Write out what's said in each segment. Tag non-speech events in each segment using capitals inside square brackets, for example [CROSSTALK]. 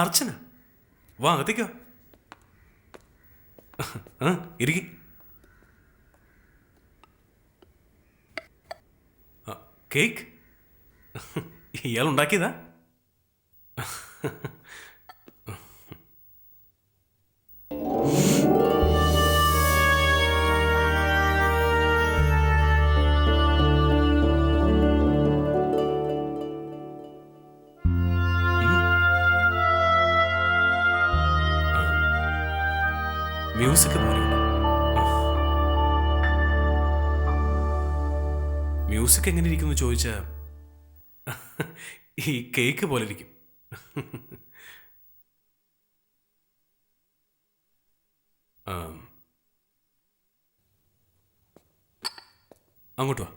അർച്ചന വാ അകത്തേക്കോ ആ ഇരിക്കി. കേക്ക്? ഇയാൾ ഉണ്ടാക്കിയതാ മ്യൂസിക് മ്യൂസിക് എങ്ങനെ ഇരിക്കുന്നു ചോദിച്ചാൽ ഈ കേക്ക് പോലെ ഇരിക്കും. അങ്ങോട്ട് വാ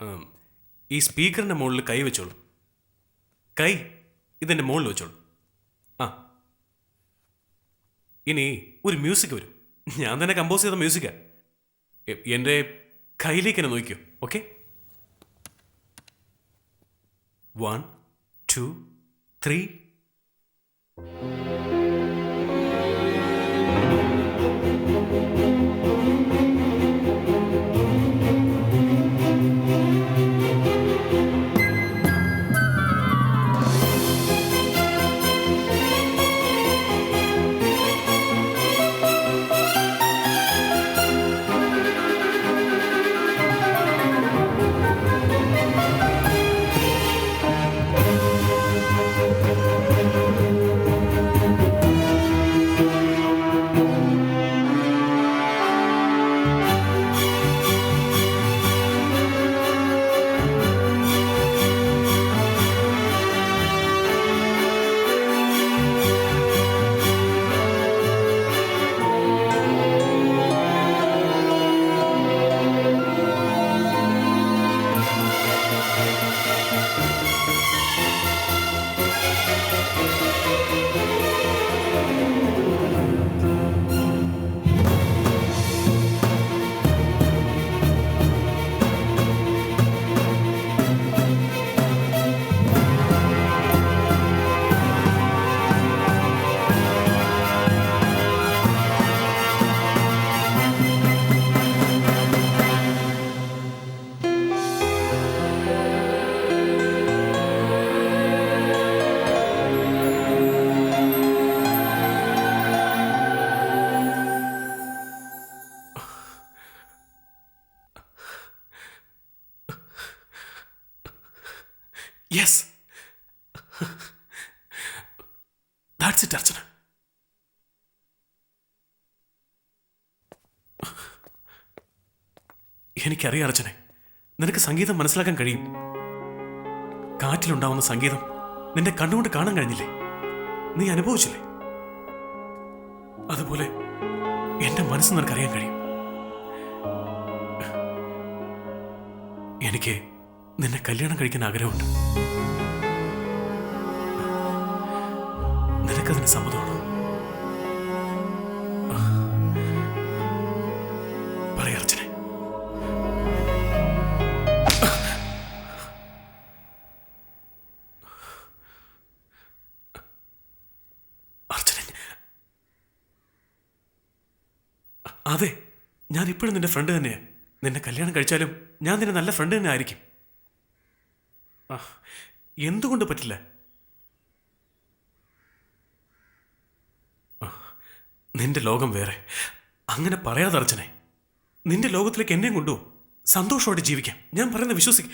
ആം. ഈ സ്പീക്കറിന്റെ മുകളിൽ കൈ വെച്ചോളൂ. കൈ ഇതിന്റെ മുകളിൽ വെച്ചോളൂ. ആ. ഇനി ഒരു മ്യൂസിക് വരും. ഞാൻ തന്നെ കമ്പോസ് ചെയ്ത മ്യൂസിക്കാ. എ- എന്റെ കയ്യിലേക്ക് തന്നെ നോക്കിയോ okay? One two three. Yes that's it Archana എനിക്കറിയാം അർച്ചനെ. നിനക്ക് സംഗീതം മനസ്സിലാക്കാൻ കഴിയും. കാറ്റിലുണ്ടാവുന്ന സംഗീതം നിന്റെ കണ്ണുകൊണ്ട് കാണാൻ കഴിഞ്ഞില്ലേ? നീ അനുഭവിച്ചില്ലേ? അതുപോലെ എന്റെ മനസ്സ് നിനക്കറിയാൻ കഴിയും. എനിക്ക് നിന്നെ കല്യാണം കഴിക്കാൻ ആഗ്രഹമുണ്ട്. നിനക്കതിന് സമ്മതമാണോ? അതെ ഞാൻ ഇപ്പോഴും നിന്റെ ഫ്രണ്ട് തന്നെയാണ് നിന്നെ കല്യാണം കഴിച്ചാലും ഞാൻ നിന്റെ നല്ല ഫ്രണ്ട് തന്നെ ആയിരിക്കും. എന്തുകൊണ്ട് പറ്റില്ല? നിന്റെ ലോകം വേറെ. അങ്ങനെ പറയാതെ അർച്ചനെ. നിന്റെ ലോകത്തിലേക്ക് എന്നെയും കൊണ്ടുപോകും. സന്തോഷമായിട്ട് ജീവിക്കാം. ഞാൻ പറയുന്നത് വിശ്വസിക്ക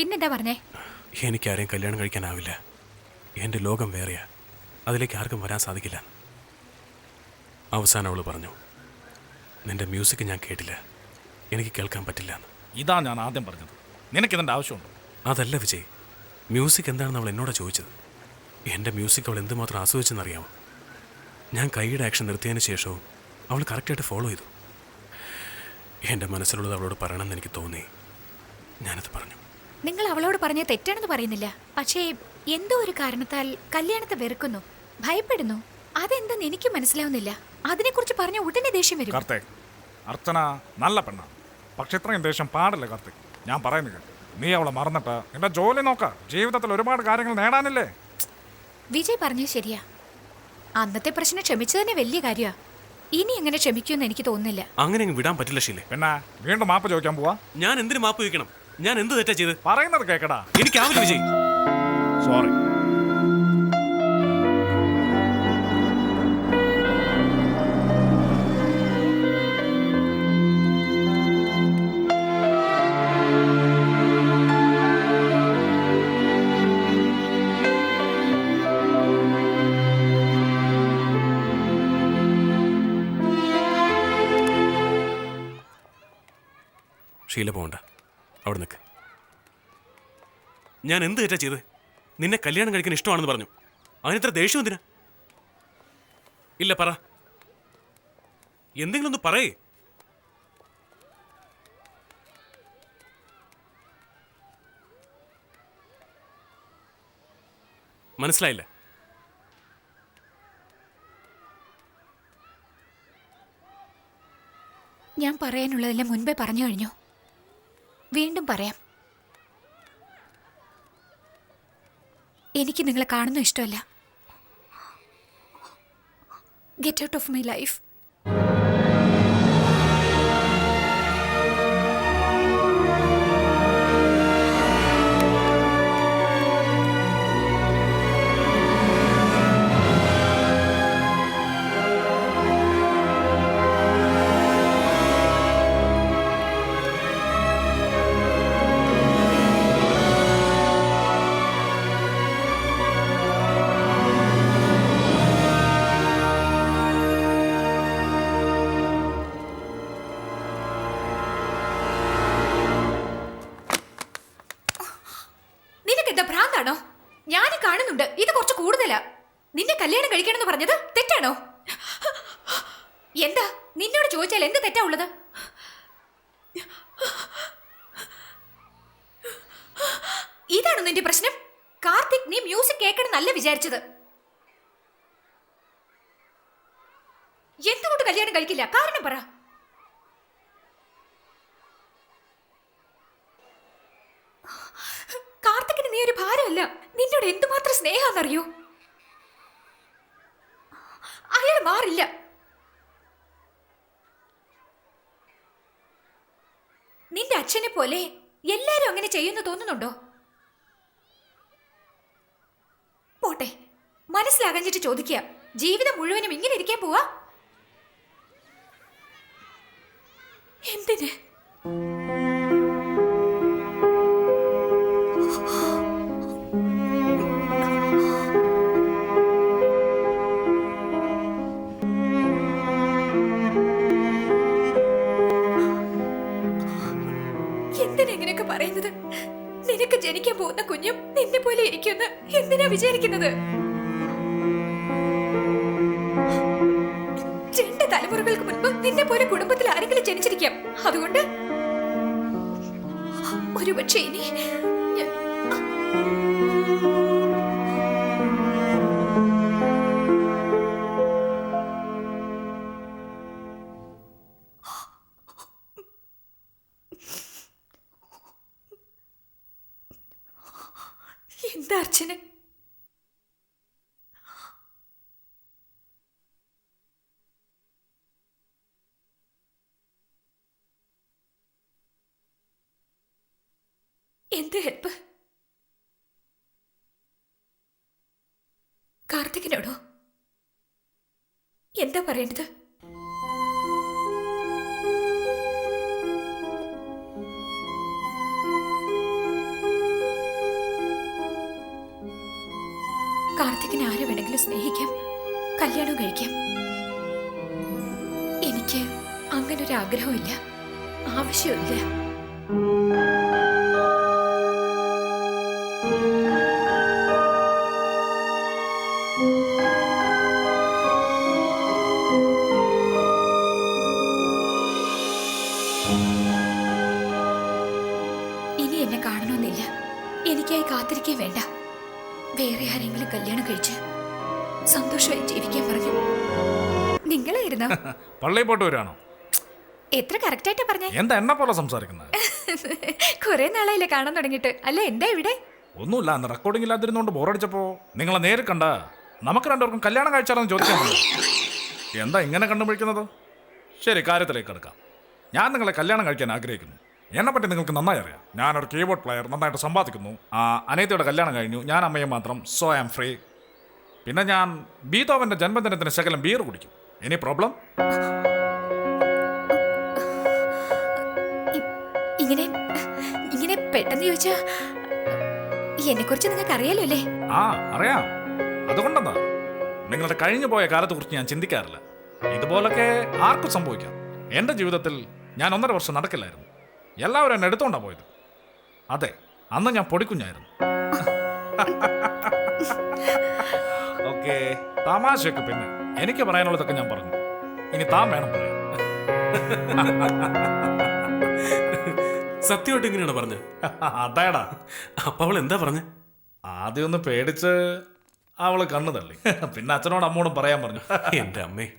പിന്നെന്താ പറഞ്ഞേ? എനിക്ക് എനിക്കാരെയും കല്യാണം കഴിക്കാനാവില്ല. എന്റെ ലോകം വേറെയാ. അതിലേക്ക് ആർക്കും വരാൻ സാധിക്കില്ല. അവസാനം അവൾ പറഞ്ഞു നിന്റെ മ്യൂസിക് ഞാൻ കേട്ടില്ല. എനിക്ക് കേൾക്കാൻ പറ്റില്ല എന്ന്. ഇതാ ഞാൻ ആദ്യം പറഞ്ഞത്. നിനക്ക് നിനക്കിതിന്റെ ആവശ്യമുണ്ട്? അതല്ല വിജയ്. മ്യൂസിക് എന്താണെന്ന് അവൾ എന്നോട് ചോദിച്ചത്. എന്റെ മ്യൂസിക് അവൾ എന്തുമാത്രം ആസ്വദിച്ചെന്നറിയാമോ? ഞാൻ കൈയുടെ ആക്ഷൻ നിർത്തിയതിന് ശേഷവും അവൾ കറക്റ്റായിട്ട് ഫോളോ ചെയ്തു. എന്റെ മനസ്സിലുള്ളത് അവളോട് പറയണമെന്ന് എനിക്ക് തോന്നി. ഞാനത് പറഞ്ഞു. നിങ്ങൾ അവളോട് പറഞ്ഞ തെറ്റാണെന്ന് പറയുന്നില്ല. പക്ഷേ എന്തോ ഒരു കാരണത്താൽ കല്യാണത്തെ വെറുക്കുന്നു. ഭയപ്പെടുന്നു. അതെന്തെന്ന് എനിക്ക് മനസ്സിലാവുന്നില്ല. അതിനെക്കുറിച്ച് പറഞ്ഞ ഉടനെ ദേഷ്യം വരും. കാർത്തേക് അർച്ചന നല്ല പെണ്ണാണ് പക്ഷെ ഇത്രയും ദേഷ്യം പാടില്ല കാർത്തേക്. ഞാൻ പറയുന്നു. നീ അവളെ മറന്നിട്ട് നിന്റെ ജോലി നോക്ക. ജീവിതത്തിൽ ഒരുപാട് കാര്യങ്ങൾ നേടാനില്ലേ? വിജയ് പറഞ്ഞത് ശരിയാ. അന്നത്തെ പ്രശ്നം ക്ഷമിച്ചതന്നെ വലിയ കാര്യമാ ഇനി എങ്ങനെ ക്ഷമിക്കുമെന്ന് എനിക്ക് തോന്നുന്നില്ല. അങ്ങനെ അങ്ങ് വിടാൻ പറ്റില്ല ശീലേ പിന്നെ വീണ്ടും മാപ്പ് ചോദിക്കാൻ പോവാ. ഞാൻ എന്തിനു മാപ്പ് വയ്ക്കണം ഞാൻ എന്ത് തെറ്റാ ചെയ്ത് പറയുന്നത് കേക്കടാ. എനിക്കാവില്ല വിജയ്. സോറി ഞാൻ എന്ത് തെറ്റാ ചെയ്തത് നിന്നെ കല്യാണം കഴിക്കാൻ ഇഷ്ടമാണെന്ന് പറഞ്ഞു. അതിനിത്ര ദേഷ്യം എന്തിനാ? ഇല്ല പറ. എന്തെങ്കിലും ഒന്ന് പറയേ. മനസ്സിലായില്ല? ഞാൻ പറയാനുള്ളതെല്ലാം മുൻപേ പറഞ്ഞു കഴിഞ്ഞു. വീണ്ടും പറയാം. എനിക്ക് നിങ്ങളെ കാണുന്ന ഇഷ്ടമല്ല. Get out of my life നിന്നെ കല്യാണം കഴിക്കണമെന്ന് പറഞ്ഞത് തെറ്റാണോ? എന്താ? നിന്നോട് ചോദിച്ചാൽ എന്ത് തെറ്റാ ഉള്ളത്? ഇതാണോ നിന്റെ പ്രശ്നം? കാർത്തിക് നീ മ്യൂസിക് കേൾക്കണം നല്ല വിചാരിച്ചത്. എന്തുകൊണ്ട് കല്യാണം കഴിക്കില്ല? കാരണം പറ. കാർത്തിക്കിന് നീ ഒരു ഭാരമല്ല. നിന്നോട് എന്തുമാത്രം സ്നേഹാന്നറിയോ അയാൾ മാറില്ല. നിന്റെ അച്ഛനെ പോലെ എല്ലാരും അങ്ങനെ ചെയ്യുന്നു തോന്നുന്നുണ്ടോ? പോട്ടെ മനസ്സിലാകഞ്ഞിട്ട് ചോദിക്കുക ജീവിതം മുഴുവനും ഇങ്ങനെ ഇരിക്കാൻ പോവാ? എന്തിന്? പറയുന്നത്? നിനക്ക് ജനിക്കാൻ പോകുന്ന കുഞ്ഞും നിന്നെ പോലെ ഇരിക്കുമെന്ന് എന്തിനാ വിചാരിക്കുന്നത്? രണ്ട് തലമുറകൾക്ക് മുൻപ് നിന്നെ പോലെ കുടുംബത്തിൽ ആരെങ്കിലും ജനിച്ചിരിക്കാം. അതുകൊണ്ട് ഒരുപക്ഷെ ഇനി എന്ത് ഹെൽപ്പ്? കാർത്തികിനോടോ? എന്താ പറയേണ്ടത്? കാർത്തികിനെ ആരെ വേണമെങ്കിലും സ്നേഹിക്കാം കല്യാണം കഴിക്കാം. എനിക്ക് അങ്ങനെ ഒരു ആഗ്രഹമില്ല ആവശ്യമില്ല. ഇനി എന്നെ കാണണമെന്നില്ല. എനിക്കായി കാത്തിരിക്കേ വേണ്ട. വേറെ ആരെങ്കിലും കല്യാണം കഴിച്ച് സന്തോഷമായി ജീവിക്കാൻ പറഞ്ഞു. നിങ്ങളായിരുന്നോ? [LAUGHS] പള്ളി പോയിട്ട് വരികയാണോ? എത്ര കറക്റ്റായിട്ടാ പറഞ്ഞേ? എന്താ എന്നെ പോലെ സംസാരിക്കുന്നത്? [LAUGHS] കുറെ നാളായില്ലേ കാണാൻ തുടങ്ങിയിട്ട്. അല്ല എന്താ ഇവിടെ? ഒന്നുമില്ല അന്ന് റെക്കോർഡിംഗ് ഇല്ലാതിരുന്നോണ്ട് ബോറടിച്ചപ്പോ നിങ്ങളെ നേരിൽ കണ്ട നമുക്ക് രണ്ടുപേർക്കും കല്യാണം കഴിച്ചാലെന്ന് ചോദിക്കാൻ. എന്താ ഇങ്ങനെ കണ്ടുപിടിക്കുന്നത്? ശരി കാര്യത്തിലേക്ക് കിടക്കാം. ഞാൻ നിങ്ങളെ കല്യാണം കഴിക്കാൻ ആഗ്രഹിക്കുന്നു. എന്നെ പറ്റി നിങ്ങൾക്ക് നന്നായി അറിയാം. ഞാനൊരു കീബോർഡ് പ്ലെയർ നന്നായിട്ട് സമ്പാദിക്കുന്നു. ആ അനേത്തയുടെ കല്യാണം കഴിഞ്ഞു. ഞാൻ അമ്മയെ മാത്രം സോ ആം ഫ്രീ പിന്നെ ഞാൻ ബീതോവന്റെ ജന്മദിനത്തിന് ശകലം ബീർ കുടിക്കും. എനി പ്രോബ്ലം ഇങ്ങനെ ഇങ്ങനെ പെട്ടെന്ന് ചോദിച്ചാ എന്നെ കുറിച്ച് നിങ്ങൾക്ക് അറിയാലോ അല്ലേ? ആ അറിയാം. അതുകൊണ്ടെന്താ നിങ്ങളുടെ കഴിഞ്ഞു പോയ കാലത്തെ കുറിച്ച് ഞാൻ ചിന്തിക്കാറില്ല. ഇതുപോലൊക്കെ ആർക്കും സംഭവിക്കാം. എന്റെ ജീവിതത്തിൽ ഞാൻ ഒന്നര വർഷം നടക്കില്ലായിരുന്നു. എല്ലാവരും എന്നെ എടുത്തോണ്ടാ പോയത്. അതെ അന്ന് ഞാൻ പൊടിക്കുഞ്ഞായിരുന്നു. ഓക്കെ തമാശയൊക്കെ പിന്നെ. എനിക്ക് പറയാനുള്ളതൊക്കെ ഞാൻ പറഞ്ഞു. ഇനി താൻ വേണം പറയാൻ. സത്യമായിട്ട് ഇങ്ങനെയാണ് പറഞ്ഞത്? അതേടാ അപ്പൊ അവൾ എന്താ പറഞ്ഞ? ആദ്യം ഒന്ന് പേടിച്ച് അവൾ കണ്ണു തള്ളി. പിന്നെ അച്ഛനോട് അമ്മോടും പറയാൻ പറഞ്ഞു. എന്റെ അമ്മേ.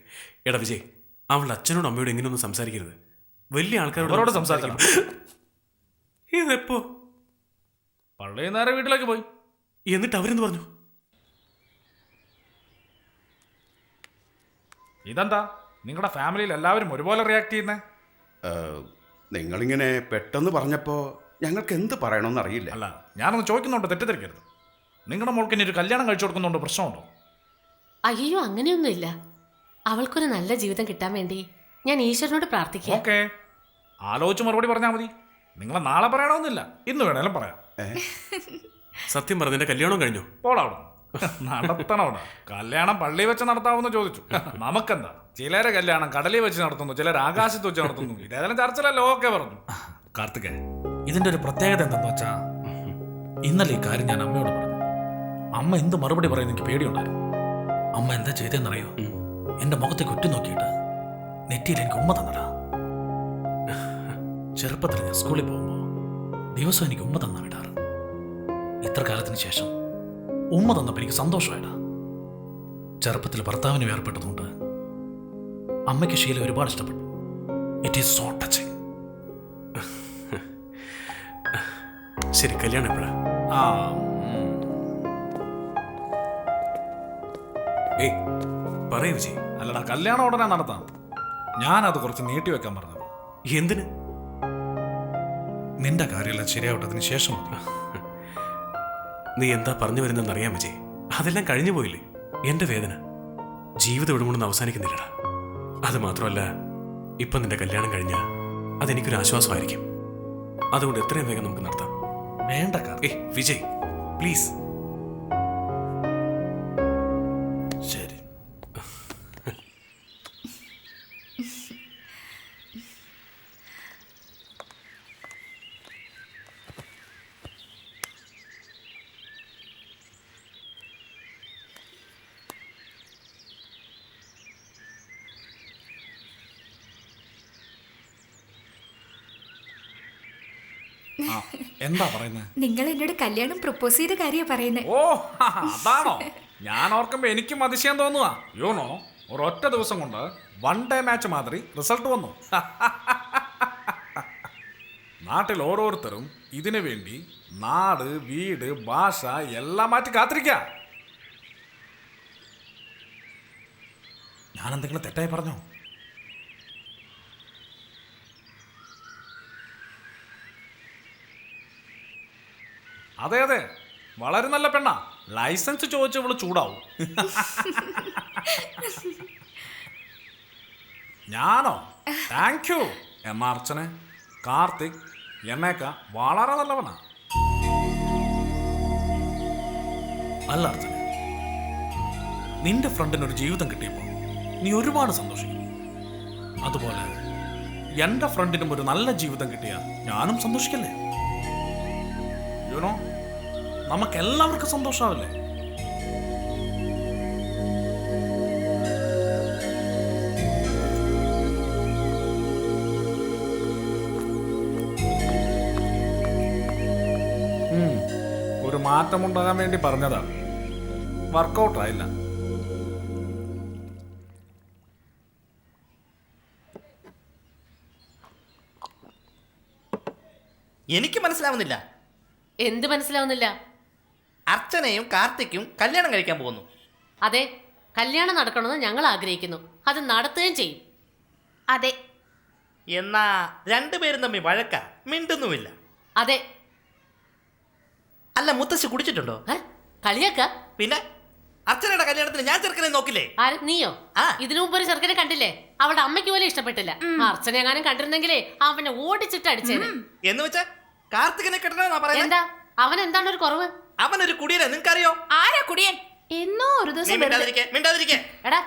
എടാ വിജയ് അവളുടെ അച്ഛനോടും അമ്മയോടും ഇങ്ങനെയൊന്നും സംസാരിക്കരുത്. വലിയ ആൾക്കാരോട് സംസാരിക്കണം. ഇതെപ്പോ? പള്ളി നേരെ വീട്ടിലേക്ക് പോയി. എന്നിട്ട് അവരെന്ത് പറഞ്ഞു? ഇതെന്താ? നിങ്ങളുടെ ഫാമിലിയിൽ എല്ലാവരും ഒരുപോലെ റിയാക്ട് ചെയ്യുന്നേ? നിങ്ങളിങ്ങനെ പെട്ടെന്ന് പറഞ്ഞപ്പോൾ ഞങ്ങൾക്ക് എന്ത് പറയണമെന്ന് അറിയില്ല. അല്ല ഞാനൊന്ന് ചോദിക്കുന്നുണ്ട് തെറ്റിദ്ധരിക്കരുത്. നിങ്ങളുടെ മോൾക്ക് ഇനി ഒരു കല്യാണം കഴിച്ചു കൊടുക്കുന്നുണ്ട് പ്രശ്നമുണ്ടോ? അയ്യോ അങ്ങനെയൊന്നുമില്ല. അവൾക്കൊരു നല്ല ജീവിതം കിട്ടാൻ വേണ്ടി ഞാൻ ഈശ്വരനോട് പ്രാർത്ഥിക്കാം. ഓക്കെ. ആലോചിച്ച് മറുപടി പറഞ്ഞാൽ മതി. നിങ്ങളെ നാളെ പറയണമെന്നില്ല. ഇന്ന് വേണേലും പറയാം. സത്യം പറഞ്ഞ കല്യാണം കഴിഞ്ഞു? പോടാവിടെ നടത്തണവിടെ കല്യാണം പള്ളി വെച്ച് നടത്താമെന്ന് ചോദിച്ചു. നമുക്കെന്താ? ചിലരെ കല്യാണം കടലിൽ വെച്ച് നടത്തുന്നു ചിലർ ആകാശത്ത് വെച്ച് നടത്തുന്നു. ഇതേതെല്ലാം ചർച്ചയിലല്ലോ ഓക്കെ പറഞ്ഞു. കാർത്തിക ഇതിന്റെ ഒരു പ്രത്യേകത എന്തെന്ന് വെച്ചാ ഇന്നലെ ഈ കാര്യം ഞാൻ അമ്മയോട് പറഞ്ഞു. അമ്മ എന്ത് മറുപടി പറയുന്ന എനിക്ക് പേടിയുണ്ടായിരുന്നു. അമ്മ എന്താ ചെയ്തെന്നറിയോ എന്റെ മുഖത്തെ ഒറ്റ നോക്കിയിട്ട് നെറ്റിയിൽ എനിക്ക് ഉമ്മ തന്നടാ ചെറുപ്പത്തിൽ ഞാൻ സ്കൂളിൽ പോകുമ്പോൾ ദിവസം എനിക്ക് ഉമ്മ തന്ന വിടാറ് ഇത്ര കാലത്തിന് ശേഷം ഉമ്മ തന്നപ്പോൾ എനിക്ക് സന്തോഷമായിടാ ചെറുപ്പത്തിൽ ഭർത്താവിന് വേർപ്പെട്ടതുകൊണ്ട് അമ്മയ്ക്ക് ശീലം ഒരുപാട് ഇഷ്ടപ്പെട്ടു. ഇറ്റ് ഈസ് സോ ടച്ചിങ് ശരി കല്യാണം എപ്പോഴാ? ആ ഏയ് പറയൂ വിജയ്. അല്ലടാ കല്യാണം ഉടനെ നടത്താം. ഞാനത് കുറച്ച് നീട്ടി വെക്കാൻ പറഞ്ഞത്. എന്തിന്? നിന്റെ കാര്യമെല്ലാം ശരിയാവട്ടതിന് ശേഷം മതി. നീ എന്താ പറഞ്ഞു വരുന്നതെന്ന് അറിയാം വിജയ്. അതെല്ലാം കഴിഞ്ഞു പോയില്ലേ? എന്റെ വേദന. ജീവിതം ഇവിടെ കൊണ്ടൊന്നും അവസാനിക്കുന്നില്ലടാ. അത് മാത്രമല്ല ഇപ്പം നിന്റെ കല്യാണം കഴിഞ്ഞ അതെനിക്കൊരു ആശ്വാസമായിരിക്കും. അതുകൊണ്ട് എത്രയും വേഗം നമുക്ക് നടത്താം. വേണ്ട കാർത്തി ഏ വിജയ് പ്ലീസ്. എന്താ പറയുന്നത് നിങ്ങൾ എന്നോട് കല്യാണം പ്രപ്പോസ് ചെയ്ത കാര്യ പറയുന്നത് ഓ അതാണോ? ഞാൻ ഓർക്കുമ്പോ എനിക്കും അതിശയം തോന്നുക യോണോ ഒരൊറ്റ ദിവസം കൊണ്ട് വൺ ഡേ മാച്ച് മാതിരി റിസൾട്ട് വന്നു. നാട്ടിൽ ഓരോരുത്തരും ഇതിനു വേണ്ടി നാട് വീട് ഭാഷ എല്ലാം മാറ്റി കാത്തിരിക്ക. ഞാൻ എന്തെങ്കിലും തെറ്റായി പറഞ്ഞോ? അതെ അതെ. വളരെ നല്ല പെണ്ണാ. ലൈസൻസ് ചോദിച്ച് ഇവൾ ചൂടാവും. ഞാനോ? താങ്ക് യു എം അർച്ചനെ? കാർത്തിക് എന്നേക്ക വളരെ നല്ലവനാ. അല്ല അർച്ചന. നിന്റെ ഫ്രണ്ടിന് ഒരു ജീവിതം കിട്ടിയപ്പോൾ നീ ഒരുപാട് സന്തോഷിക്കും അതുപോലെ എന്റെ ഫ്രണ്ടിനും ഒരു നല്ല ജീവിതം കിട്ടിയാൽ ഞാനും സന്തോഷിക്കല്ലേ? യുനോ നമുക്ക് എല്ലാവർക്കും സന്തോഷാവില്ലേ? ഉം. ഒരു മാറ്റമുണ്ടാകാൻ വേണ്ടി പറഞ്ഞതാണ് വർക്കൗട്ട് ആയില്ല എനിക്ക് മനസ്സിലാവുന്നില്ല. എന്ത് മനസ്സിലാവുന്നില്ല? അർച്ചനയും കാർത്തിക്കും കല്യാണം കഴിക്കാൻ പോകുന്നു. അതെ കല്യാണം നടക്കണമെന്ന് ഞങ്ങൾ ആഗ്രഹിക്കുന്നു. അത് നടത്തുകയും ചെയ്യും. അതെ. എന്നാ രണ്ടുപേരും തമ്മിൽ വഴക്ക മിണ്ടുന്നുമില്ല. അതെ. അല്ല മുത്തശ്ശി കുടിച്ചിട്ടുണ്ടോ? ഏ? കളിയാക്ക? പിന്നെ അർച്ചനയുടെ കല്യാണത്തിന് ഞാൻ ചെറുക്കനെ നോക്കില്ലേ? ആര് നീയോ? ആ. ഇതിനു മുമ്പ് ഒരു ചെറുക്കനെ കണ്ടില്ലേ? അവളുടെ അമ്മയ്ക്ക് പോലും ഇഷ്ടപ്പെട്ടില്ല. അർച്ചന എങ്ങാനും കണ്ടിരുന്നെങ്കിലേ അവനെ ഓടിച്ചിട്ട് അടിച്ചേനെ. എന്ന് വെച്ചാ കാർത്തികനെ കെട്ടണമെന്നാ പറയുന്നത് എന്താ? അവൻ എന്താണ് ഒരു കുറവ്? അവനൊരു കുടിയനെ നിനക്കറിയോ ആരാ കുടിയൻ? എന്നോ ഒരു നീ ദിവസം വെറുതെ- മിണ്ടാതിരിക്കെ മിണ്ടാതിരിക്കെ. എടാ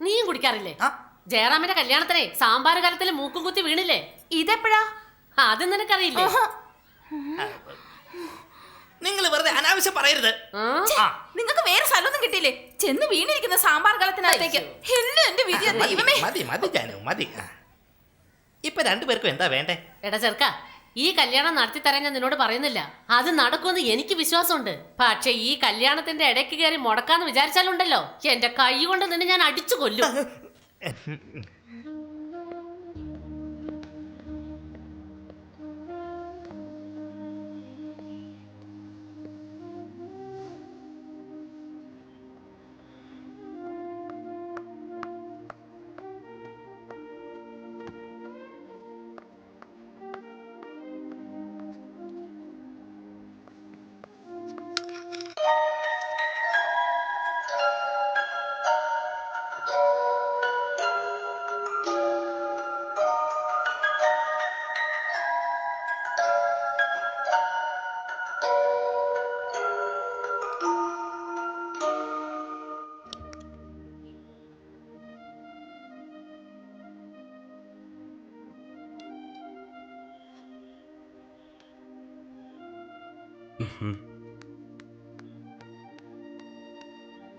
നീയും കുടിക്കാറില്ലേ? ആ. ജയറാമിന്റെ കല്യാണത്തിനെ സാമ്പാർ കാലത്തിൽ മൂക്കും കുത്തി വീണില്ലേ? ഇതെപ്പോഴാ? അത് നിനക്കറിയില്ലേ? നിങ്ങൾ വെറുതെ അനാവശ്യം പറയരുത്. ആ? ആ. നിങ്ങൾക്ക് വേറെ സ്ഥലമൊന്നും കിട്ടിയില്ലേ? ചെന്ന് വീണിരിക്കുന്ന സാമ്പാർ കലത്തിനകത്തേക്ക്. എല്ലാം എന്റെ വിധി ദൈവമേ. മതി മതി ജാനു മതി. ആ. ഇപ്പൊ രണ്ടുപേർക്കും എന്താ വേണ്ടേ? എടാ ചെറുക്ക ഈ കല്യാണം നടത്തി തരാൻ ഞാൻ നിന്നോട് പറയുന്നില്ല. അത് നടക്കുമെന്ന് എനിക്ക് വിശ്വാസമുണ്ട്. പക്ഷെ ഈ കല്യാണത്തിന്റെ ഇടയ്ക്ക് കയറി മുടക്കാന്ന് വിചാരിച്ചാലുണ്ടല്ലോ. എന്റെ കൈ കൊണ്ട് നിന്നെ ഞാൻ അടിച്ചു കൊല്ലും.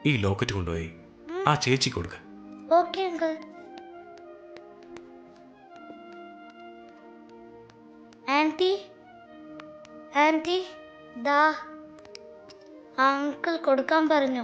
ഈ ലോക്കറ്റ് കൊണ്ടുപോയി. ആ ചേച്ചി കൊടുക്ക. ആന്റി ദാ അങ്കിൾ കൊടുക്കാൻ പറഞ്ഞു.